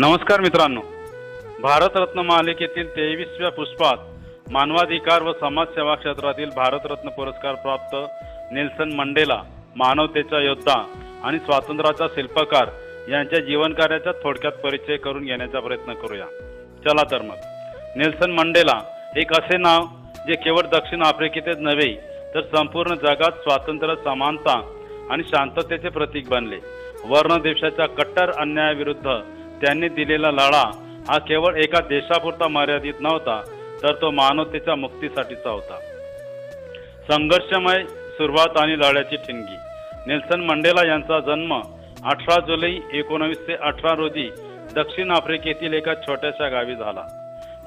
नमस्कार मित्रांनो. भारतरत्न मालिकेतील तेवीसव्या पुष्पात मानवाधिकार व समाजसेवा क्षेत्रातील भारतरत्न पुरस्कार प्राप्त नेल्सन मंडेला मानवतेचा योद्धा आणि स्वातंत्र्याचा शिल्पकार यांच्या जीवनकार्याचा थोडक्यात परिचय करून घेण्याचा प्रयत्न करूया. चला तर मग. नेल्सन मंडेला एक असे नाव जे केवळ दक्षिण आफ्रिकेतच नव्हे तर संपूर्ण जगात स्वातंत्र्य समानता आणि शांततेचे प्रतीक बनले. वर्ण देशाच्या कट्टर अन्यायाविरुद्ध त्यांनी दिलेला लढा हा केवळ एका देशापुरता मर्यादित नव्हता तर तो मानवतेच्या मुक्तीसाठीचा होता. संघर्षमय सुरुवात आणि लढ्याची ठिणगी. नेल्सन मंडेला यांचा जन्म अठरा जुलै एकोणावीसशे अठरा रोजी दक्षिण आफ्रिकेतील एका छोट्याशा गावी झाला.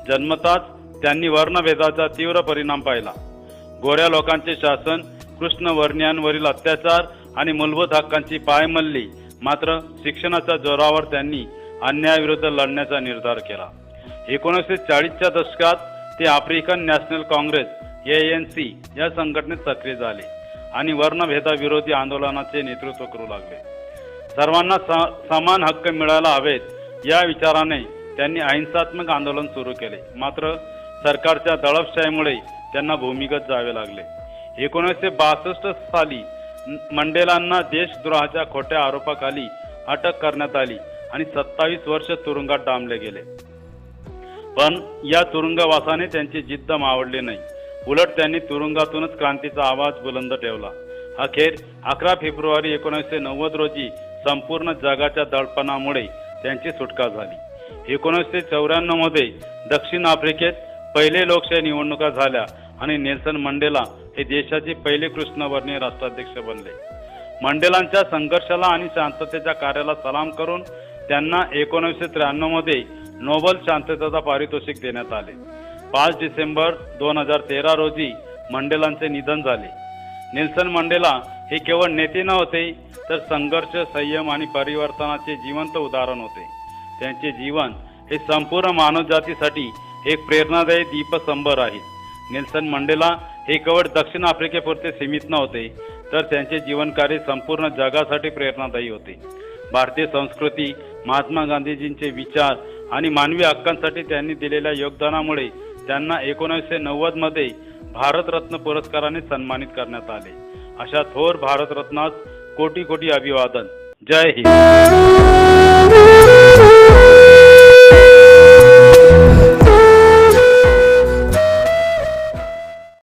जन्मताच त्यांनी वर्णभेदाचा तीव्र परिणाम पाहिला. गोऱ्या लोकांचे शासन कृष्णवर्णियांवरील अत्याचार आणि मूलभूत हक्कांची पायमल्ली मात्र शिक्षणाच्या जोरावर त्यांनी अन्यायाविरुद्ध लढण्याचा निर्धार केला. एकोणीसशे चाळीसच्या दशकात ते African national congress A N C या संघटनेत सक्रिय झाले आणि वर्णभेदाविरोधी आंदोलनाचे नेतृत्व करू लागले. सर्वांना स- समान हक्क मिळायला हवेत या विचाराने त्यांनी अहिंसात्मक आंदोलन सुरू केले. मात्र सरकारच्या दडपशाहीमुळे त्यांना भूमिगत जावे लागले. एकोणीसशे बासष्ट साली मंडेलांना देशद्रोहाच्या खोट्या आरोपाखाली अटक करण्यात आली. आणि सत्तावीस वर्ष तुरुंगात डांबले गेले. पण या तुरुंगवासाने त्यांची जिद्द मावडली नाही. उलट त्यांनी तुरुंगातूनच क्रांतीचा आवाज बुलंद ठेवला. अखेर अकरा फेब्रुवारी एकोणीसशे नव्वद रोजी संपूर्ण जगाच्या दडपणामुळे त्यांची सुटका झाली. एकोणीसशे चौऱ्याण्णवमध्ये दक्षिण आफ्रिकेत पहिले लोकशाही निवडणुका झाल्या आणि नेल्सन मंडेला हे देशाचे पहिले कृष्णवर्णीय राष्ट्राध्यक्ष बनले. मंडेलांच्या संघर्षाला आणि शांततेच्या कार्याला सलाम करून त्यांना एकोणीसशे त्र्याण्णवमध्ये नोबल शांततेचा पारितोषिक देण्यात आले. पाच डिसेंबर दोन हजार तेरा रोजी मंडेलांचे निधन झाले. नेल्सन मंडेला हे केवळ नेते नव्हते तर संघर्ष संयम आणि परिवर्तनाचे जिवंत उदाहरण होते. त्यांचे जीवन हे संपूर्ण मानवजातीसाठी एक प्रेरणादायी दीपस्तंभ आहे नेल्सन मंडेला हे केवळ दक्षिण आफ्रिकेपुरते सीमित नव्हते तर त्यांचे जीवनकार्य संपूर्ण जगासाठी प्रेरणादायी होते. भारतीय संस्कृती महात्मा गांधीजींचे विचार आणि मानवी हक्कांसाठी त्यांनी दिलेल्या योगदानामुळे त्यांना एकोणीसशे नव्वदमध्ये भारतरत्न पुरस्काराने सन्मानित करण्यात आले. अशा थोर भारतरत्नास कोटी कोटी अभिवादन. जय हिंद.